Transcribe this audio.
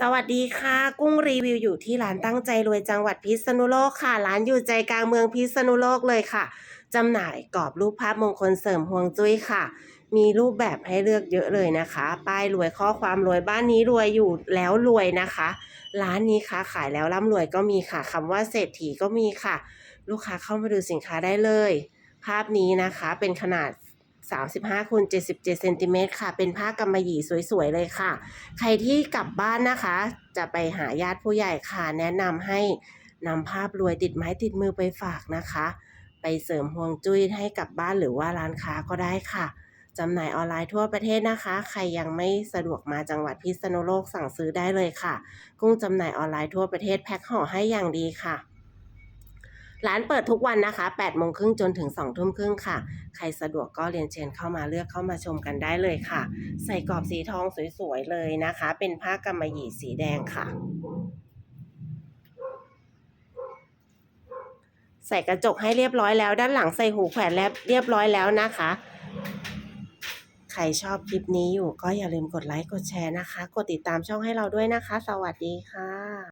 สวัสดีค่ะ กุ้งรีวิวอยู่ที่ร้านตั้งใจรวยจังหวัดพิษณุโลกค่ะ ร้านอยู่ใจกลางเมืองพิษณุโลกเลยค่ะจำหน่ายกรอบรูปภาพมงคลเสริมฮวงจุ้ยค่ะ มีรูปแบบให้เลือกเยอะเลยนะคะ ป้ายรวยข้อความรวยบ้านนี้รวยอยู่แล้วรวยนะคะ ร้านนี้ค้าขายแล้วร่ำรวยก็มีค่ะคำว่าเศรษฐีก็มีค่ะ ลูกค้าเข้ามาดูสินค้าได้เลย ภาพนี้นะคะเป็นขนาด 35คูณ77เซนติเมตรค่ะ เป็นผ้ากำมะหยี่สวยๆเลยค่ะ ใครที่กลับบ้านนะคะ จะไปหาญาติผู้ใหญ่ค่ะ แนะนำให้นำภาพรวยติดไม้ติดมือไปฝากนะคะ ไปเสริมฮวงจุ้ยให้กลับบ้านหรือว่าร้านค้าก็ได้ค่ะจำหน่ายออนไลน์ทั่วประเทศนะคะ ใครยังไม่สะดวกมาจังหวัดพิษณุโลกสั่งซื้อได้เลยค่ะ กุ้งจำหน่ายออนไลน์ทั่วประเทศแพ็คห่อให้อย่างดีค่ะ ร้านเปิดทุกวันนะคะ8โมงครึ่งจนถึง2ทุ่มครึ่งค่ะ ใครสะดวกก็เรียนเชิญเข้ามาเลือกเข้ามาชมกันได้เลยค่ะ ใส่กรอบสีทองสวยๆเลยนะคะ เป็นผ้ากำมะหยี่สีแดงค่ะ ใส่กระจกให้เรียบร้อยแล้ว ด้านหลังใส่หูแขวนแล้วเรียบร้อยแล้วนะคะ ใครชอบคลิปนี้อยู่ก็อย่าลืมกดไลค์กดแชร์นะคะ กดติดตามช่องให้เราด้วยนะคะ สวัสดีค่ะ